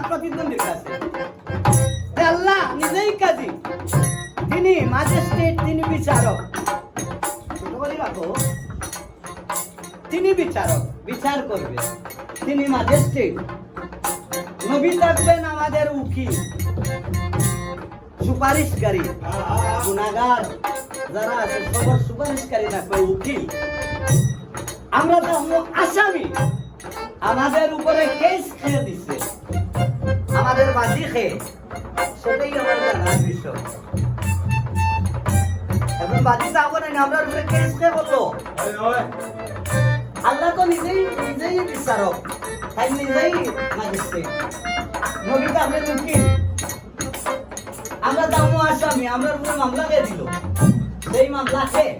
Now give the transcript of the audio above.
আমার প্রতিদ্বন্দ্বীর কাছে আল্লাহ নিজেই কাজী। তিনি ম্যাজিস্ট্রেট তিনি বিচারক। তিনি বিচারক, বিচার করবে। তিনি ম্যাজিস্ট্রেট নবী থাকবেন আমাদের উকিল। সুপারিশকারী। গুণাগার। যারা আছে, সবার সুপারিশকারী থাকবে উকিল। আমরা তো আসামি। আমাদের উপরে কেস খেয়ে দিচ্ছে। আমাদের সেটাই আমার জানার বিষয় এখন বাজি না, আমরা উপরে আল্লাহ তো নিজেই নিজেই বিচারক। তাই নিজেই ম্যাজিস্ট্রেট নবী তো আপনার উকিল। আমরা যাব আসামি আমরা উপরে মামলা দিয়ে দিল। সেই মামলা খেয়ে